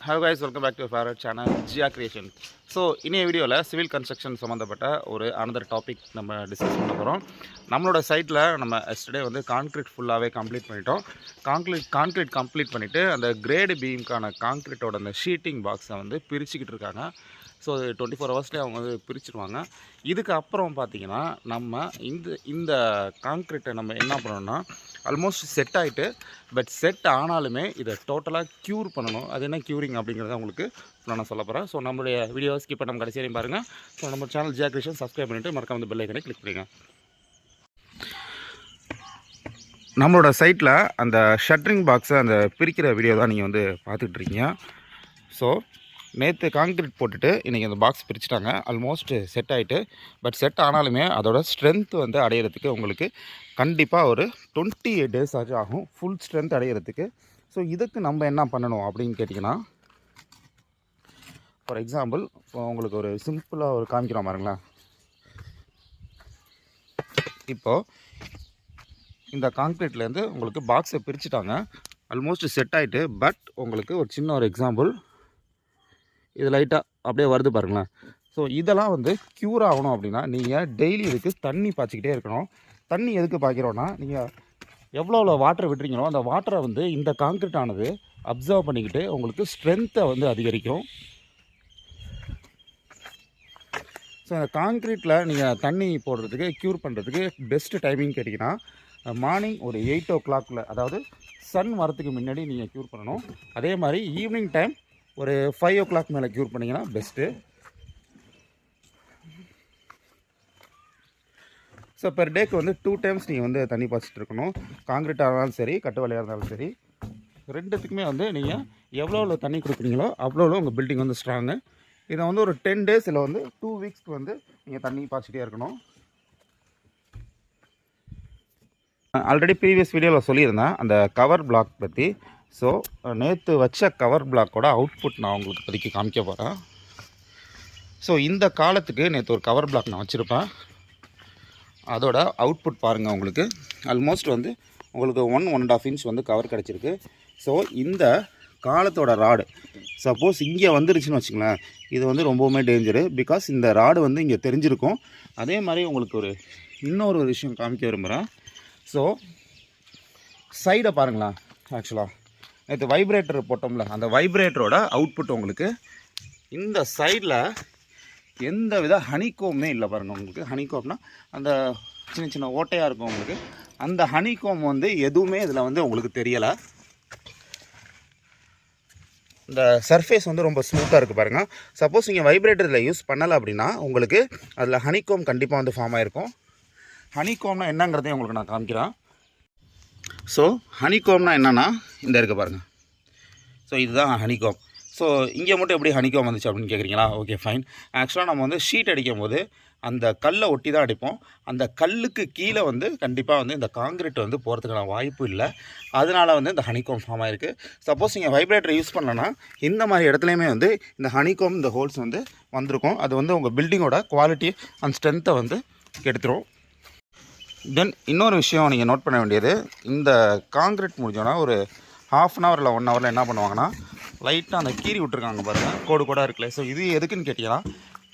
Hello guys welcome back to favourite channel Jiya creation so இனிய வீடியோவில் civil construction சம்மந்தப்பட்ட ஒரு அனதர் டாபிக் நம்ம டிஸ்கஸ் பண்ண போகிறோம் நம்மளோட சைட்டில் நம்ம எஸ்டர்டே வந்து கான்க்ரீட் ஃபுல்லாகவே கம்ப்ளீட் பண்ணிட்டோம். கான்க்ரீட் கான்க்ரீட் கம்ப்ளீட் பண்ணிவிட்டு அந்த கிரேடு பீம்க்கான கான்க்ரீட்டோட அந்த ஷீட்டிங் பாக்ஸை வந்து பிரிச்சுக்கிட்டு இருக்காங்க. ஸோ டுவெண்ட்டி ஃபோர் ஹவர்ஸ்லேயே அவங்க வந்து பிரிச்சுடுவாங்க இதுக்கு அப்புறம் பார்த்திங்கன்னா நம்ம இந்த இந்த கான்க்ரீட்டை நம்ம என்ன பண்ணணும்னா ஆல்மோஸ்ட் செட் ஆகிட்டு பட் செட் ஆனாலுமே இதை டோட்டலாக க்யூர் பண்ணணும். அது என்ன க்யூரிங் அப்படிங்கிறத உங்களுக்கு நான் சொல்ல போகிறேன் ஸோ நம்மளுடைய வீடியோ ஸ்கிப் பண்ண கடைசி வரையும் பாருங்கள் ஸோ நம்ம சேனல் ஜியா கிருஷ்ணன் சப்ஸ்கிரைப் பண்ணிவிட்டு மறக்காம வந்து பெல் ஐக்கனை கிளிக் பண்ணுங்க நம்மளோட சைட்டில் அந்த ஷட்ரிங் பாக்ஸை அந்த பிரிக்கிற வீடியோ தான் நீங்கள் வந்து பார்த்துட்ருக்கீங்க ஸோ நேற்று கான்க்ரீட் போட்டுட்டு இன்றைக்கி அந்த பாக்ஸ் பிரிச்சுட்டாங்க. ஆல்மோஸ்ட் செட் ஆகிட்டு பட் செட் ஆனாலுமே அதோட ஸ்ட்ரென்த் வந்து அடையிறதுக்கு உங்களுக்கு கண்டிப்பாக ஒரு டுவெண்ட்டி எயிட் டேஸ் ஆச்சு. ஆகும். ஃபுல் ஸ்ட்ரென்த் அடையிறதுக்கு. ஸோ இதுக்கு நம்ம என்ன பண்ணணும் அப்படின்னு கேட்டிங்கன்னா ஃபார் எக்ஸாம்பிள் இப்போ உங்களுக்கு ஒரு சிம்பிளாக ஒரு காமிக்கிறோம் பாருங்களேன். இப்போது இந்த கான்க்ரீட்லேருந்து உங்களுக்கு பாக்ஸை பிரிச்சுட்டாங்க. ஆல்மோஸ்ட் செட் ஆகிட்டு பட் உங்களுக்கு ஒரு சின்ன ஒரு எக்ஸாம்பிள் இது லைட்டாக அப்படியே வருது பாருங்களேன். ஸோ இதெல்லாம் வந்து க்யூர் ஆகணும் அப்படின்னா நீங்கள் டெய்லி இதுக்கு தண்ணி பாய்ச்சிக்கிட்டே இருக்கணும். தண்ணி எதுக்கு பாய்க்கிறோன்னா நீங்கள் எவ்வளோ எவ்வளோ வாட்டர் விட்டுறீங்களோ அந்த வாட்டரை வந்து இந்த கான்க்ரீட் ஆனது அப்சர்வ் பண்ணிக்கிட்டு உங்களுக்கு ஸ்ட்ரென்த்தை வந்து அதிகரிக்கும். ஸோ இந்த கான்க்ரீட்டில் நீங்கள் தண்ணி போடுறதுக்கு க்யூர் பண்ணுறதுக்கு பெஸ்ட்டு டைமிங் கேட்டிங்கன்னா மார்னிங் ஒரு எயிட் ஓ கிளாக்கில் அதாவது சன் வரத்துக்கு முன்னாடி நீங்கள் க்யூர் பண்ணணும். அதே மாதிரி ஈவினிங் டைம் ஒரு ஃபைவ் ஓ கிளாக் மேலே க்யூர் பண்ணிங்கன்னா பெஸ்ட்டு ஸோ பெர் டேக்கு வந்து டூ டைம்ஸ் நீங்கள் வந்து தண்ணி பாய்ச்சிட்டு இருக்கணும். காங்கிரீட்டாக இருந்தாலும் சரி கட்டு வேலையாக இருந்தாலும் சரி ரெண்டுத்துக்குமே வந்து நீங்கள் எவ்வளோ எவ்வளோ தண்ணி கொடுக்குறீங்களோ அவ்வளோ எவ்வளோ உங்கள் பில்டிங் வந்து ஸ்ட்ராங்கு இதை வந்து ஒரு டென் டேஸ் இல்லை வந்து டூ வீக்ஸ்க்கு வந்து நீங்கள் தண்ணி பாய்ச்சிட்டே இருக்கணும். ஆல்ரெடி ப்ரீவியஸ் வீடியோவில் சொல்லியிருந்தேன் அந்த கவர் பிளாக் பற்றி ஸோ நேற்று வச்ச கவர் பிளாக்கோட அவுட்புட் நான் உங்களுக்கு இப்போதைக்கு காமிக்க போகிறேன் ஸோ இந்த காலத்துக்கு நேற்று ஒரு கவர் பிளாக் நான் வச்சுருப்பேன். அதோட அவுட்புட் பாருங்கள் உங்களுக்கு. ஆல்மோஸ்ட் வந்து உங்களுக்கு one one and half inch வந்து கவர் கிடச்சிருக்கு. ஸோ இந்த காலத்தோட ராடு சப்போஸ் இங்கே வந்துருச்சுன்னு வச்சுங்களேன் இது வந்து ரொம்பவுமே டேஞ்சரு பிகாஸ் இந்த ராடு வந்து இங்கே தெரிஞ்சிருக்கும். அதே மாதிரி உங்களுக்கு ஒரு இன்னொரு ஒரு விஷயம் காமிக்க விரும்புகிறேன் ஸோ சைடை பாருங்களேன் ஆக்சுவலாக நேற்று வைப்ரேட்டர் போட்டோம்ல அந்த வைப்ரேட்டரோட அவுட்புட் உங்களுக்கு இந்த சைடில் எந்த வித ஹனிகோமே இல்லை பாருங்கள் உங்களுக்கு. ஹனிகோம்னா அந்த சின்ன சின்ன ஓட்டையாக இருக்கும் உங்களுக்கு. அந்த ஹனிகோம் வந்து எதுவுமே இதில் வந்து உங்களுக்கு தெரியலை. இந்த சர்ஃபேஸ் வந்து ரொம்ப ஸ்மூத்தாக இருக்குது பாருங்கள் சப்போஸ் நீங்கள் வைப்ரேட்டரில் யூஸ் பண்ணலை அப்படின்னா உங்களுக்கு அதில் ஹனிகோம் கண்டிப்பாக வந்து ஃபார்ம் ஆகிருக்கும் ஹனிகோம்னா என்னங்கிறதையும் உங்களுக்கு நான் காமிக்கிறேன். ஸோ ஹனிகோம்னா என்னென்னா இந்த இருக்க பாருங்கள் ஸோ இதுதான் ஹனிகோம் ஸோ இங்கே மட்டும் எப்படி ஹனிகோம் வந்துச்சு அப்படின்னு கேட்குறீங்களா ஓகே ஃபைன் ஆக்சுவலாக நம்ம வந்து ஷீட் அடிக்கும் போது அந்த கல்லை ஒட்டி தான் அடிப்போம். அந்த கல்லுக்கு கீழே வந்து கண்டிப்பாக வந்து இந்த காங்கிரீட் வந்து போகிறதுக்கான வாய்ப்பு இல்லை. அதனால் வந்து இந்த ஹனிகோம் ஃபார்ம் ஆகிருக்கு சப்போஸ் நீங்கள் வைப்ரேட்டர் யூஸ் பண்ணலன்னா இந்த மாதிரி இடத்துலையுமே வந்து இந்த ஹனிகோம் இந்த ஹோல்ஸ் வந்து வந்திருக்கும். அது வந்து உங்கள் பில்டிங்கோட குவாலிட்டி அண்ட் ஸ்ட்ரென்த்தை வந்து கெடுத்துரும். தென் இன்னொரு விஷயம் நீங்கள் நோட் பண்ண வேண்டியது இந்த காங்கிரீட் முடிஞ்சோன்னா ஒரு ஹாஃப் அன் ஹவர் இல்லை ஒன் ஹவரில் என்ன பண்ணுவாங்கன்னா லைட்டாக அந்த கீறி விட்ருக்காங்க பாருங்கள் கோடு கூட இருக்குல்ல. ஸோ இது எதுக்குன்னு கேட்டிங்கன்னா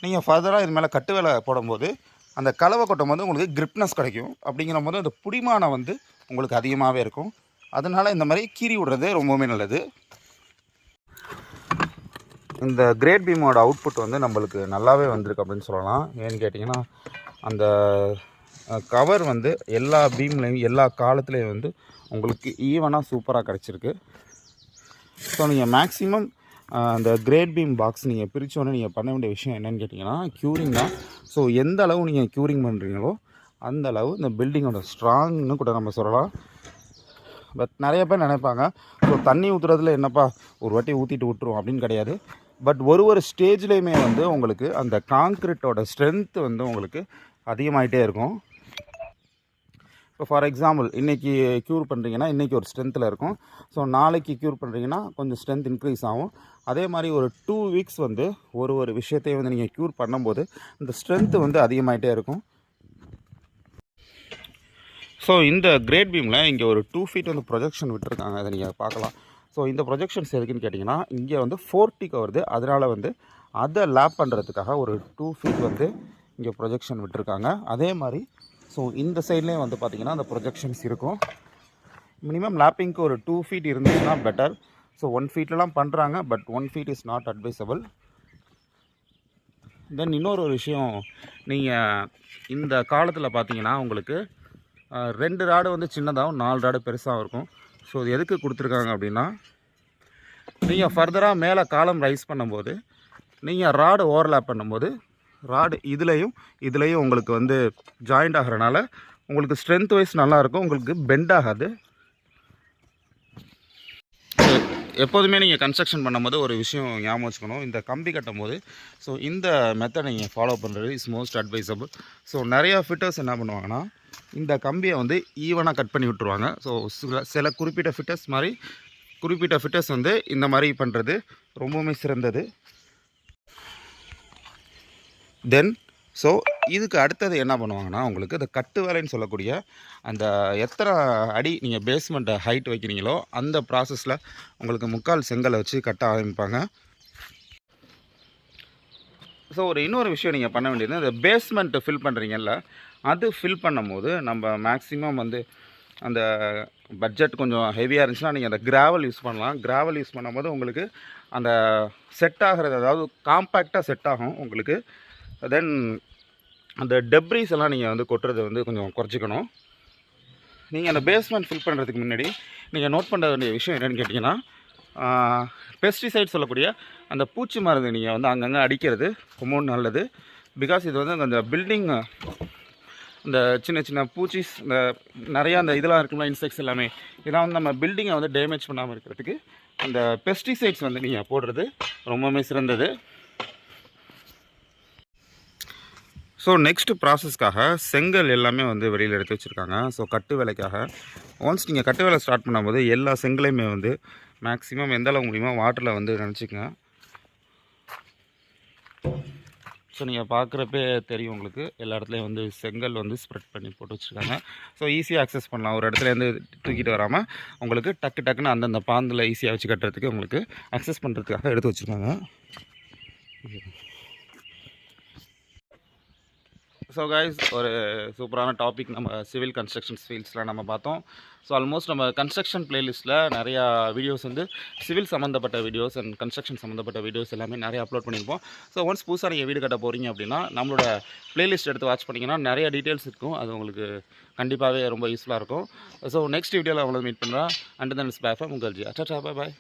நீங்கள் ஃபர்தராக இது மேலே கட்டு வேலை போடும்போது அந்த கலவை கொட்டும் போது உங்களுக்கு கிரிப்னஸ் கிடைக்கும். அப்படிங்கிற போது அந்த புடிமானம் வந்து உங்களுக்கு அதிகமாகவே இருக்கும். அதனால் இந்த மாதிரி கீறி விடுறது ரொம்பவுமே நல்லது. இந்த கிரேட் பீமோட அவுட்புட் வந்து நம்மளுக்கு நல்லாவே வந்திருக்கு அப்படின்னு சொல்லலாம். ஏன்னு கேட்டிங்கன்னா அந்த கவர் வந்து எல்லா பீம்லேயும் எல்லா காலத்துலேயும் வந்து உங்களுக்கு ஈவனாக சூப்பராக கிடச்சிருக்கு. ஸோ நீங்கள் மேக்ஸிமம் அந்த கிரேட் பீம் பாக்ஸ் நீங்கள் பிரித்தோன்னே நீங்கள் பண்ண வேண்டிய விஷயம் என்னென்னு கேட்டிங்கன்னா க்யூரிங் தான். ஸோ எந்த அளவு நீங்கள் க்யூரிங் பண்ணுறீங்களோ அந்த அளவு இந்த பில்டிங்கோட ஸ்ட்ராங்னு கூட நம்ம சொல்லலாம். பட் நிறைய பேர் நினைப்பாங்க ஸோ தண்ணி ஊற்றுறதுல என்னப்பா ஒரு வாட்டி ஊற்றிட்டு விட்டுருவோம் அப்படின்னு கிடையாது. பட் ஒரு ஒரு ஸ்டேஜ்லேயுமே வந்து உங்களுக்கு அந்த காங்க்ரீட்டோட ஸ்ட்ரென்த் வந்து உங்களுக்கு அதிகமாகிட்டே இருக்கும். இப்போ ஃபார் எக்ஸாம்பிள் இன்றைக்கி க்யூர் பண்ணுறீங்கன்னா இன்றைக்கி ஒரு ஸ்ட்ரென்த்தில் இருக்கும். ஸோ நாளைக்கு க்யூர் பண்ணுறீங்கன்னா கொஞ்சம் ஸ்ட்ரென்த் இன்க்ரீஸ் ஆகும். அதே மாதிரி ஒரு டூ வீக்ஸ் வந்து ஒரு ஒரு விஷயத்தையும் வந்து நீங்கள் க்யூர் பண்ணும்போது இந்த ஸ்ட்ரென்த்து வந்து அதிகமாகிட்டே இருக்கும். ஸோ இந்த கிரேட் பீமில் இங்கே ஒரு டூ ஃபீட் வந்து ப்ரொஜெக்ஷன் விட்டுருக்காங்க. அதை நீங்கள் பார்க்கலாம். ஸோ இந்த ப்ரொஜெக்ஷன்ஸ் எதுக்குன்னு கேட்டிங்கன்னா இங்கே வந்து ஃபோர்ட்டிக்கு வருது. அதனால் வந்து அதை லேப் பண்ணுறதுக்காக ஒரு டூ ஃபீட் வந்து இங்கே ப்ரொஜெக்ஷன் விட்டுருக்காங்க. அதே மாதிரி ஸோ இந்த சைட்லேயும் வந்து பார்த்திங்கன்னா அந்த ப்ரொஜெக்ஷன்ஸ் இருக்கும். மினிமம் லேப்பிங்க்கு ஒரு டூ ஃபீட் இருந்துச்சுன்னா பெட்டர் ஸோ ஒன் ஃபீட்லலாம் பண்ணுறாங்க but one feet is not advisable then இன்னொரு ஒரு விஷயம் நீங்கள் இந்த காலத்தில் பார்த்தீங்கன்னா உங்களுக்கு ரெண்டு ராடு வந்து சின்னதாகவும் நாலு ராடு பெருசாகவும் இருக்கும். ஸோ இது எதுக்கு கொடுத்துருக்காங்க அப்படின்னா நீங்கள் ஃபர்தராக மேலே காலம் ரைஸ் பண்ணும்போது நீங்கள் ராடு ஓவர்லேப் பண்ணும்போது ராடு இதுலேயும் இதுலேயும் உங்களுக்கு வந்து ஜாயிண்ட் ஆகிறனால உங்களுக்கு ஸ்ட்ரென்த் வைஸ் நல்லாயிருக்கும் உங்களுக்கு பெண்ட் ஆகாது. எப்போதுமே நீங்கள் கன்ஸ்ட்ரக்ஷன் பண்ணும்போது ஒரு விஷயம் ஞாபகம் வச்சுக்கணும். இந்த கம்பி கட்டும் போது ஸோ இந்த மெத்தட் நீங்கள் ஃபாலோ பண்ணுறது இஸ் மோஸ்ட் அட்வைசபிள் ஸோ நிறையா ஃபிட்டர்ஸ் என்ன பண்ணுவாங்கன்னா இந்த கம்பியை வந்து ஈவனாக கட் பண்ணி விட்டுருவாங்க. ஸோ சில சில குறிப்பிட்ட ஃபிட்டர்ஸ் மாதிரி குறிப்பிட்ட ஃபிட்டர்ஸ் வந்து இந்த மாதிரி பண்ணுறது ரொம்பவுமே சிறந்தது. தென் ஸோ இதுக்கு அடுத்தது என்ன பண்ணுவாங்கன்னா உங்களுக்கு இந்த கட்டு வேலைன்னு சொல்லக்கூடிய அந்த எத்தனை அடி நீங்கள் பேஸ்மெண்ட்டை ஹைட் வைக்கிறீங்களோ அந்த ப்ராசஸில் உங்களுக்கு முக்கால் செங்கலை வச்சு கட்ட ஆரம்பிப்பாங்க. ஸோ ஒரு இன்னொரு விஷயம் நீங்கள் பண்ண வேண்டியது இந்த பேஸ்மெண்ட்டு ஃபில் பண்ணுறீங்கல்ல அது ஃபில் பண்ணும்போது நம்ம மேக்ஸிமம் வந்து அந்த பட்ஜெட் கொஞ்சம் ஹெவியாக இருந்துச்சுன்னா நீங்கள் அந்த கிராவல் யூஸ் பண்ணலாம். கிராவல் யூஸ் பண்ணும்போது உங்களுக்கு அந்த செட் ஆகிறது அதாவது காம்பேக்டாக செட் ஆகும் உங்களுக்கு தென் அந்த டெப்ரிஸ் எல்லாம் நீங்கள் வந்து கொட்டுறது வந்து கொஞ்சம் குறைச்சிக்கணும். நீங்கள் அந்த பேஸ்மெண்ட் ஃபில் பண்ணுறதுக்கு முன்னாடி நீங்கள் நோட் பண்ண வேண்டிய விஷயம் என்னென்னு கேட்டிங்கன்னா பெஸ்டிசைட் சொல்லக்கூடிய அந்த பூச்சி மருந்து நீங்கள் வந்து அங்கங்கே அடிக்கிறது ரொம்பவும் நல்லது. பிகாஸ் இது வந்து அந்த பில்டிங் இந்த சின்ன சின்ன பூச்சிஸ் இந்த நிறையா அந்த இதெல்லாம் இருக்கும்ல இன்செக்ட்ஸ் எல்லாமே இதெல்லாம் வந்து நம்ம பில்டிங்கை வந்து டேமேஜ் பண்ணாமல் இருக்கிறதுக்கு அந்த பெஸ்டிசைட்ஸ் வந்து நீங்கள் போடுறது ரொம்பவுமே சிறந்தது. ஸோ நெக்ஸ்ட்டு ப்ராசஸ்க்காக செங்கல் எல்லாமே வந்து வெளியில் எடுத்து வச்சுருக்காங்க. ஸோ கட்டு வேலைக்காக. ஒன்ஸ் நீங்கள் கட்டு வேலை ஸ்டார்ட் பண்ணும்போது எல்லா செங்கலையுமே வந்து மேக்ஸிமம் எந்த அளவு முடியுமோ வாட்டரில் வந்து நினச்சிக்கங்க. ஸோ நீங்கள் பார்க்குறப்பே தெரியும் உங்களுக்கு. எல்லா இடத்துலையும் வந்து செங்கல் வந்து ஸ்ப்ரெட் பண்ணி போட்டு வச்சுருக்காங்க. ஸோ ஈஸியாக அக்சஸ் பண்ணலாம். ஒரு இடத்துலேருந்து தூக்கிட்டு வராமல் உங்களுக்கு டக்கு டக்குன்னு அந்தந்த பாந்தில் ஈஸியாக வச்சு கட்டுறதுக்கு உங்களுக்கு அக்சஸ் பண்ணுறதுக்காக எடுத்து வச்சுருக்காங்க. ஸோ கைஸ் ஒரு சூப்பரான டாபிக் நம்ம சிவில் கன்ஸ்ட்ரக்ஷன்ஸ் ஃபீல்ட்ஸில் நம்ம பார்த்தோம். ஸோ ஆல்மோஸ்ட் நம்ம கன்ஸ்ட்ரக்ஷன் பிளேலிஸ்ட்டில் நிறையா வீடியோஸ் வந்து சிவில் சம்மந்தப்பட்ட வீடியோஸ் அண்ட் கன்ஸ்ட்ரக்ஷன் சம்மந்தப்பட்ட வீடியோஸ் எல்லாமே நிறைய அப்லோட் பண்ணியிருப்போம். ஸோ ஒன்ஸ் புதுசாக நீங்கள் வீடு கட்ட போகிறீங்க அப்படின்னா நம்மளோட பிளேலிஸ்ட் எடுத்து வாட்ச் பண்ணிங்கன்னா நிறைய டீட்டெயில்ஸ் இருக்கும். அது உங்களுக்கு கண்டிப்பாகவே ரொம்ப யூஸ்ஃபுல்லாக இருக்கும். ஸோ நெக்ஸ்ட் வீடியோவில் அவங்கள மீட் பண்ணுறேன் அண்ட் தன் இஸ் பேஃபம் உங்கள் ஜி அச்சா பாய் பாய்